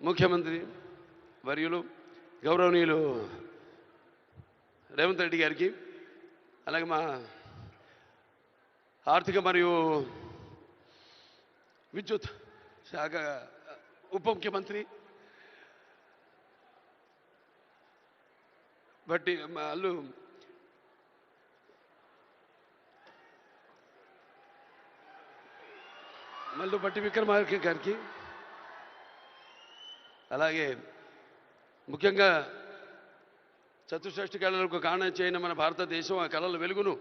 ముఖ్యమంత్రి వర్యులు గౌరవనీయులు రేవంత్ రెడ్డి గారికి అలాగే మా ఆర్థిక మరియు విద్యుత్ శాఖ ఉప ముఖ్యమంత్రి బట్టి వాళ్ళు అల్లు మల్లు బట్టి విక్రమార్క గారికి అలాగే ముఖ్యంగా చతుషష్ఠి కళలకు కారణం చేయని మన భారతదేశం ఆ కళల వెలుగును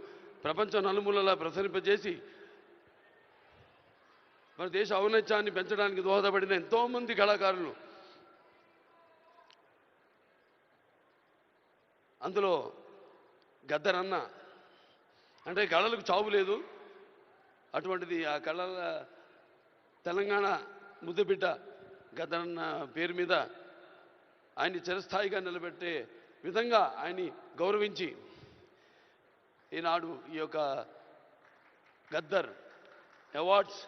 ప్రపంచం నలుమూలలా ప్రసరింపజేసి మన దేశ ఔన్నత్యాన్ని పెంచడానికి దోహదపడిన ఎంతోమంది కళాకారులు. అందులో గద్దరన్న అంటే కళలకు చావు లేదు. అటువంటిది ఆ కళల తెలంగాణ ముద్దుబిడ్డ గదన్న పేరు మీద ఆయన్ని చిరస్థాయిగా నిలబెట్టే విధంగా ఆయన్ని గౌరవించి ఈనాడు ఈ యొక్క గద్దర్ అవార్డ్స్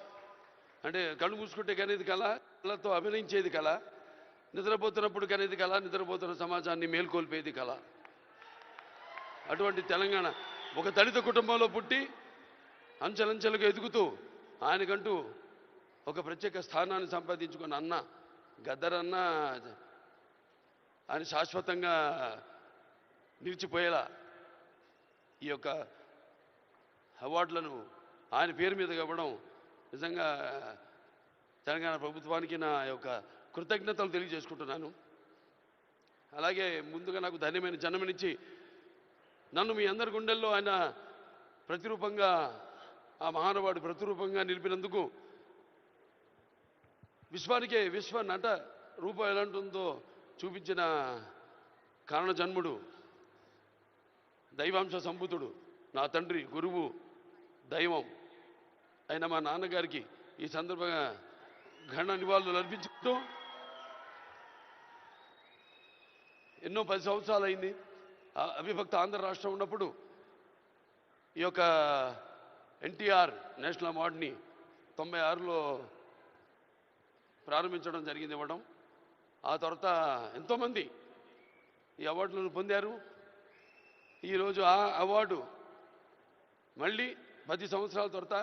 అంటే కళ్ళు మూసుకుంటే కనేది కళ కళతో అభినయించేది కళ నిద్రపోతున్నప్పుడు కనేది కళ నిద్రపోతున్న సమాజాన్ని మేల్కొల్పేది కళ. అటువంటి తెలంగాణ ఒక దళిత కుటుంబంలో పుట్టి అంచెలంచెలుగా ఎదుగుతూ ఆయనకంటూ ఒక ప్రత్యేక స్థానాన్ని సంపాదించుకున్న అన్న గద్దరన్న ఆయన శాశ్వతంగా నిలిచిపోయేలా ఈ యొక్క అవార్డులను ఆయన పేరు మీద ఇవ్వడం నిజంగా తెలంగాణ ప్రభుత్వానికి నా యొక్క కృతజ్ఞతలు తెలియజేసుకుంటున్నాను. అలాగే ముందుగా నాకు ధన్యమైన జన్మనిచ్చి నన్ను మీ అందరి గుండెల్లో ఆయన ప్రతిరూపంగా ఆ మహానుభావుడు ప్రతిరూపంగా నిలిపినందుకు విశ్వానికే విశ్వ నట రూపం ఎలాంటుందో చూపించిన కారణ జన్ముడు దైవాంశ సంభూతుడు నా తండ్రి గురువు దైవం అయిన మా నాన్నగారికి ఈ సందర్భంగా ఘన నివాళులు అర్పించుకుంటూ ఎన్నో పది సంవత్సరాలు అయింది అవిభక్త ఆంధ్ర రాష్ట్రం ఉన్నప్పుడు ఈ యొక్క ఎన్టీఆర్ నేషనల్ అవార్డుని తొంభై ఆరులో ప్రారంభించడం జరిగింది ఇవ్వడం. ఆ తర్వాత ఎంతోమంది ఈ అవార్డులను పొందారు. ఈరోజు ఆ అవార్డు మళ్ళీ పది సంవత్సరాల తర్వాత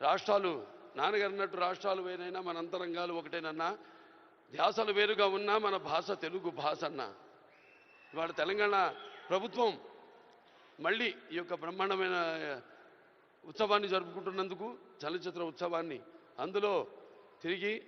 రాష్ట్రాలు నాన్నగారు అన్నట్టు రాష్ట్రాలు వేరైనా మన అంతరంగాలు ఒకటేనన్నా ధ్యాసలు వేరుగా ఉన్నా మన భాష తెలుగు భాష అన్న. ఇవాళ తెలంగాణ ప్రభుత్వం మళ్ళీ ఈ యొక్క బ్రహ్మాండమైన ఉత్సవాన్ని జరుపుకుంటున్నందుకు చలనచిత్ర ఉత్సవాన్ని అందులో తిరిగి